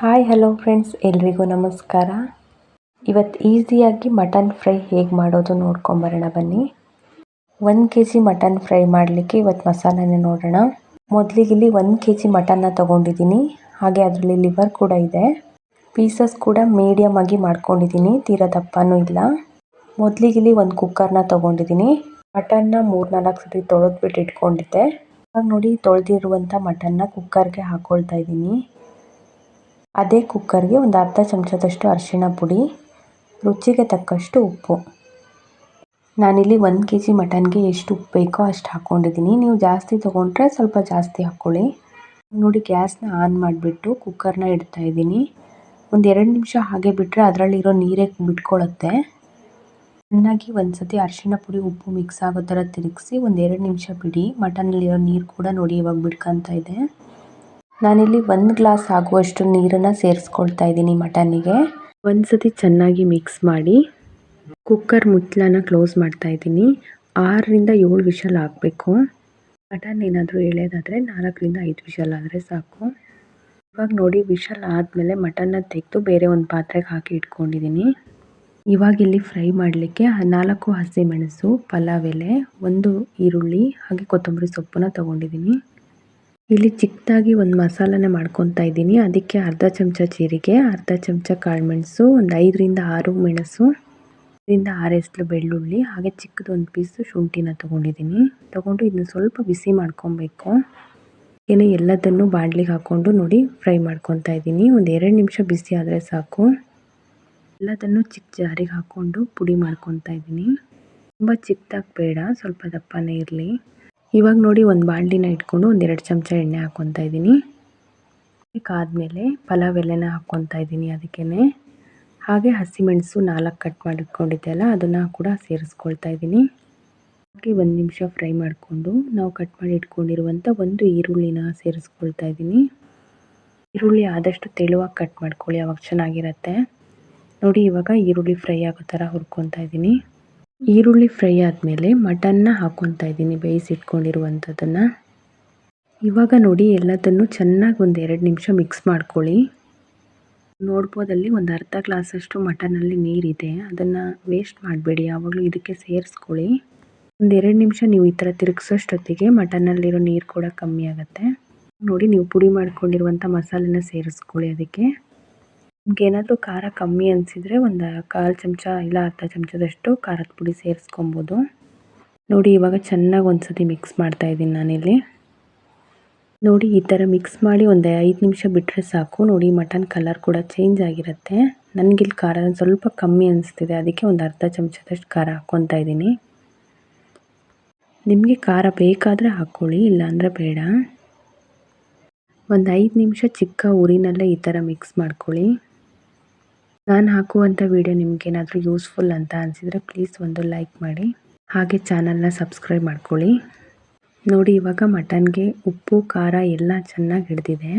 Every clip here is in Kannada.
ಹಾಯ್ ಹಲೋ ಫ್ರೆಂಡ್ಸ್ ಎಲ್ರಿಗೂ ನಮಸ್ಕಾರ. ಇವತ್ತು ಈಸಿಯಾಗಿ ಮಟನ್ ಫ್ರೈ ಹೇಗೆ ಮಾಡೋದು ನೋಡ್ಕೊಂಬರೋಣ ಬನ್ನಿ. ಒಂದು ಕೆ ಜಿ ಮಟನ್ ಫ್ರೈ ಮಾಡಲಿಕ್ಕೆ ಇವತ್ತು ಮಸಾಲನೇ ನೋಡೋಣ. ಮೊದಲಿಗೆ ಇಲ್ಲಿ ಒಂದು ಕೆ ಜಿ ಮಟನ್ನ ತೊಗೊಂಡಿದ್ದೀನಿ. ಹಾಗೆ ಅದರಲ್ಲಿ ಲಿವರ್ ಕೂಡ ಇದೆ. ಪೀಸಸ್ ಕೂಡ ಮೀಡಿಯಮ್ ಆಗಿ ಮಾಡ್ಕೊಂಡಿದ್ದೀನಿ. ತೀರಾ ದಪ್ಪನೂ ಇಲ್ಲ. ಮೊದಲಿಗೆ ಇಲ್ಲಿ ಒಂದು ಕುಕ್ಕರ್ನ ತೊಗೊಂಡಿದ್ದೀನಿ. ಮಟನ್ನ ಮೂರು ನಾಲ್ಕು ಸತಿ ತೊಳೆದ್ಬಿಟ್ಟು ಇಟ್ಕೊಂಡಿದ್ದೆ. ಇವಾಗ ನೋಡಿ ತೊಳೆದಿರುವಂಥ ಮಟನ್ನ ಕುಕ್ಕರ್ಗೆ ಹಾಕ್ಕೊಳ್ತಾ ಇದ್ದೀನಿ. ಅದೇ ಕುಕ್ಕರ್ಗೆ ಒಂದು ಅರ್ಧ ಚಮಚದಷ್ಟು ಅರಿಶಿಣ ಪುಡಿ, ರುಚಿಗೆ ತಕ್ಕಷ್ಟು ಉಪ್ಪು. ನಾನಿಲ್ಲಿ ಒಂದು ಕೆ ಜಿ ಮಟನ್ಗೆ ಎಷ್ಟು ಉಪ್ಪು ಬೇಕೋ ಅಷ್ಟು ಹಾಕ್ಕೊಂಡಿದ್ದೀನಿ ನೀವು ಜಾಸ್ತಿ ತೊಗೊಂಡ್ರೆ ಸ್ವಲ್ಪ ಜಾಸ್ತಿ ಹಾಕ್ಕೊಳ್ಳಿ ನೋಡಿ, ಗ್ಯಾಸ್ನ ಆನ್ ಮಾಡಿಬಿಟ್ಟು ಕುಕ್ಕರ್ನ ಇಡ್ತಾ ಇದ್ದೀನಿ. ಒಂದು ಎರಡು ನಿಮಿಷ ಹಾಗೆ ಬಿಟ್ಟರೆ ಅದರಲ್ಲಿರೋ ನೀರೇ ಬಿಟ್ಕೊಳ್ಳುತ್ತೆ ಚೆನ್ನಾಗಿ ಒಂದು ಸತಿ ಅರಿಶಿಣ ಪುಡಿ, ಉಪ್ಪು ಮಿಕ್ಸ್ ಆಗೋ ಥರ ತಿರುಗಿಸಿ ಒಂದು ಎರಡು ನಿಮಿಷ ಬಿಡಿ. ಮಟನಲ್ಲಿರೋ ನೀರು ಕೂಡ ನೋಡಿ ಇವಾಗ ಬಿಡ್ಕೊತಾ ಇದೆ. ನಾನಿಲ್ಲಿ ಒಂದು ಗ್ಲಾಸ್ ಆಗುವಷ್ಟು ನೀರನ್ನು ಸೇರಿಸ್ಕೊಳ್ತಾ ಇದ್ದೀನಿ ಮಟನ್ನಿಗೆ. ಒಂದು ಸತಿ ಚೆನ್ನಾಗಿ ಮಿಕ್ಸ್ ಮಾಡಿ ಕುಕ್ಕರ್ ಮುಚ್ಚಳನ ಕ್ಲೋಸ್ ಮಾಡ್ತಾ ಇದ್ದೀನಿ. ಆರರಿಂದ ಏಳು ವಿಷಲ್ ಆಗಬೇಕು. ಮಟನ್ ಏನಾದರೂ ಎಳೆಯೋದಾದರೆ ನಾಲ್ಕರಿಂದ ಐದು ವಿಷಲ್ ಆದರೆ ಸಾಕು. ಇವಾಗ ನೋಡಿ, ವಿಷಲ್ ಆದಮೇಲೆ ಮಟನ್ನ ತೆಗೆದು ಬೇರೆ ಒಂದು ಪಾತ್ರೆಗೆ ಹಾಕಿ ಇಟ್ಕೊಂಡಿದ್ದೀನಿ. ಇವಾಗ ಇಲ್ಲಿ ಫ್ರೈ ಮಾಡಲಿಕ್ಕೆ ನಾಲ್ಕು ಹಸಿಮೆಣಸು, ಪಲಾವ್ ಎಲೆ, ಒಂದು ಈರುಳ್ಳಿ, ಹಾಗೆ ಕೊತ್ತಂಬರಿ ಸೊಪ್ಪನ್ನ ತೊಗೊಂಡಿದ್ದೀನಿ. ಇಲ್ಲಿ ಚಿಕ್ಕದಾಗಿ ಒಂದು ಮಸಾಲಾನ ಮಾಡ್ಕೊತಾ ಇದ್ದೀನಿ. ಅದಕ್ಕೆ ಅರ್ಧ ಚಮಚ ಜೀರಿಗೆ, ಅರ್ಧ ಚಮಚ ಕಾಳುಮೆಣಸು ಒಂದು ಐದರಿಂದ ಆರು ಮೆಣಸು ಇದರಿಂದ ಆರು ಎಸ್ಲು ಬೆಳ್ಳುಳ್ಳಿ, ಹಾಗೆ ಚಿಕ್ಕದೊಂದು ಪೀಸು ಶುಂಠಿನ ತೊಗೊಂಡಿದ್ದೀನಿ. ತೊಗೊಂಡು ಇದನ್ನ ಸ್ವಲ್ಪ ಬಿಸಿ ಮಾಡ್ಕೊಬೇಕು. ಏನು ಎಲ್ಲದನ್ನು ಬಾಣಲಿಗೆ ಹಾಕ್ಕೊಂಡು ನೋಡಿ ಫ್ರೈ ಮಾಡ್ಕೊತಾ ಇದ್ದೀನಿ. ಒಂದು ಎರಡು ನಿಮಿಷ ಬಿಸಿ ಆದರೆ ಸಾಕು. ಎಲ್ಲದನ್ನು ಚಿಕ್ಕ ಜಾರಿಗೆ ಹಾಕ್ಕೊಂಡು ಪುಡಿ ಮಾಡ್ಕೊತಾ ಇದ್ದೀನಿ. ತುಂಬ ಚಿಕ್ಕದಾಗಿ ಬೇಡ, ಸ್ವಲ್ಪ ದಪ್ಪನೇ ಇರಲಿ. ಇವಾಗ ನೋಡಿ ಒಂದು ಬಾಣಲಿನ ಇಟ್ಕೊಂಡು ಒಂದೆರಡು ಚಮಚ ಎಣ್ಣೆ ಹಾಕ್ಕೊತಾ ಇದ್ದೀನಿ. ಕಾದ್ಮೇಲೆ ಪಲಾವ್ ಎಲೆನ ಹಾಕ್ಕೊತಾ ಇದ್ದೀನಿ ಅದಕ್ಕೇ ಹಾಗೆ ಹಸಿಮೆಣಸು ನಾಲ್ಕು ಕಟ್ ಮಾಡಿಟ್ಕೊಂಡಿದ್ದೆ ಅಲ್ಲ ಅದನ್ನು ಕೂಡ ಸೇರಿಸ್ಕೊಳ್ತಾ ಇದ್ದೀನಿ. ಹಾಗೆ ಒಂದು ನಿಮಿಷ ಫ್ರೈ ಮಾಡಿಕೊಂಡು ನಾವು ಕಟ್ ಮಾಡಿ ಇಟ್ಕೊಂಡಿರುವಂಥ ಒಂದು ಈರುಳ್ಳಿನ ಸೇರಿಸ್ಕೊಳ್ತಾ ಇದ್ದೀನಿ. ಈರುಳ್ಳಿ ಆದಷ್ಟು ತೆಳುವಾಗಿ ಕಟ್ ಮಾಡ್ಕೊಳ್ಳಿ, ಅವಾಗ ಚೆನ್ನಾಗಿರತ್ತೆ. ನೋಡಿ ಇವಾಗ ಈರುಳ್ಳಿ ಫ್ರೈ ಆಗೋ ಥರ ಹುರ್ಕೊತಾ ಇದ್ದೀನಿ. ಈರುಳ್ಳಿ ಫ್ರೈ ಆದಮೇಲೆ ಮಟನ್ನ ಹಾಕ್ಕೊತಾ ಇದ್ದೀನಿ, ಬೇಯಿಸಿಟ್ಕೊಂಡಿರುವಂಥದ್ದನ್ನು. ಇವಾಗ ನೋಡಿ ಎಲ್ಲದನ್ನು ಚೆನ್ನಾಗಿ ಒಂದು ಎರಡು ನಿಮಿಷ ಮಿಕ್ಸ್ ಮಾಡ್ಕೊಳ್ಳಿ. ನೋಡ್ಬೋದಲ್ಲಿ ಒಂದು ಅರ್ಧ ಗ್ಲಾಸಷ್ಟು ಮಟನಲ್ಲಿ ನೀರಿದೆ, ಅದನ್ನು ವೇಸ್ಟ್ ಮಾಡಬೇಡಿ, ಯಾವಾಗಲೂ ಇದಕ್ಕೆ ಸೇರಿಸ್ಕೊಳ್ಳಿ. ಒಂದು ಎರಡು ನಿಮಿಷ ನೀವು ಈ ಥರ ತಿರುಗಿಸೋಷ್ಟೊತ್ತಿಗೆ ಮಟನ್ನಲ್ಲಿರೋ ನೀರು ಕೂಡ ಕಮ್ಮಿ ಆಗುತ್ತೆ. ನೋಡಿ ನೀವು ಪುಡಿ ಮಾಡ್ಕೊಂಡಿರುವಂಥ ಮಸಾಲೆನ ಸೇರಿಸ್ಕೊಳ್ಳಿ ಅದಕ್ಕೆ. ಏನಾದರೂ ಖಾರ ಕಮ್ಮಿ ಅನಿಸಿದರೆ ಒಂದು ಕಾಲು ಚಮಚ ಇಲ್ಲ ಅರ್ಧ ಚಮಚದಷ್ಟು ಖಾರದ ಪುಡಿ ಸೇರಿಸ್ಕೊಬೋದು. ನೋಡಿ, ಇವಾಗ ಚೆನ್ನಾಗಿ ಒಂದು ಸತಿ ಮಿಕ್ಸ್ ಮಾಡ್ತಾಯಿದ್ದೀನಿ ನಾನಿಲ್ಲಿ. ನೋಡಿ, ಈ ಥರ ಮಿಕ್ಸ್ ಮಾಡಿ ಒಂದು ಐದು ನಿಮಿಷ ಬಿಟ್ಟರೆ ಸಾಕು. ನೋಡಿ, ಮಟನ್ ಕಲರ್ ಕೂಡ ಚೇಂಜ್ ಆಗಿರುತ್ತೆ. ನನಗಿಲ್ಲಿ ಖಾರ ಸ್ವಲ್ಪ ಕಮ್ಮಿ ಅನಿಸ್ತಿದೆ. ಅದಕ್ಕೆ ಒಂದು ಅರ್ಧ ಚಮಚದಷ್ಟು ಖಾರ ಹಾಕ್ಕೊತಾ ಇದ್ದೀನಿ. ನಿಮಗೆ ಖಾರ ಬೇಕಾದರೆ ಹಾಕ್ಕೊಳ್ಳಿ, ಇಲ್ಲಾಂದರೆ ಬೇಡ. ಒಂದು ಐದು ನಿಮಿಷ ಚಿಕ್ಕ ಊರಿನಲ್ಲೇ ಈ ಥರ ಮಿಕ್ಸ್ ಮಾಡ್ಕೊಳ್ಳಿ. ನಾನು ಹಾಕುವಂಥ ವಿಡಿಯೋ ನಿಮಗೇನಾದರೂ ಯೂಸ್ಫುಲ್ ಅಂತ ಅನಿಸಿದರೆ ಪ್ಲೀಸ್ ಒಂದು ಲೈಕ್ ಮಾಡಿ. ಹಾಗೆ ಚಾನಲ್ನ ಸಬ್ಸ್ಕ್ರೈಬ್ ಮಾಡ್ಕೊಳ್ಳಿ. ನೋಡಿ ಇವಾಗ ಮಟನ್ಗೆ ಉಪ್ಪು, ಖಾರ ಎಲ್ಲ ಚೆನ್ನಾಗಿ ಹಿಡಿದಿದೆ.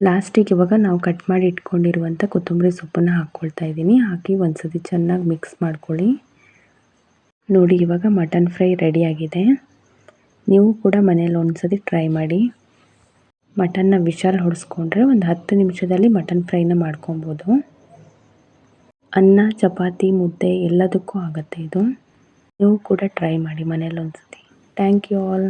ಲಾಸ್ಟಿಗೆ ಇವಾಗ ನಾವು ಕಟ್ ಮಾಡಿ ಇಟ್ಕೊಂಡಿರುವಂಥ ಕೊತ್ತಂಬರಿ ಸೊಪ್ಪನ್ನು ಹಾಕ್ಕೊಳ್ತಾ ಇದ್ದೀನಿ. ಹಾಕಿ ಒಂದು ಸತಿ ಚೆನ್ನಾಗಿ ಮಿಕ್ಸ್ ಮಾಡ್ಕೊಳ್ಳಿ. ನೋಡಿ ಇವಾಗ ಮಟನ್ ಫ್ರೈ ರೆಡಿಯಾಗಿದೆ ನೀವು ಕೂಡ ಮನೇಲಿ ಒಂದು ಸತಿ ಟ್ರೈ ಮಾಡಿ. ಮಟನ್ನ ವಿಶಾಲ್ ಹೊಡೆಸ್ಕೊಂಡ್ರೆ ಒಂದು ಹತ್ತು ನಿಮಿಷದಲ್ಲಿ ಮಟನ್ ಫ್ರೈನ ಮಾಡ್ಕೊಬೋದು. ಅನ್ನ, ಚಪಾತಿ, ಮುದ್ದೆ ಎಲ್ಲದಕ್ಕೂ ಆಗುತ್ತೆ ಇದು. ನೀವು ಕೂಡ ಟ್ರೈ ಮಾಡಿ ಮನೇಲಿ ಒಂದು ಸತಿ ಥ್ಯಾಂಕ್ ಯು ಆಲ್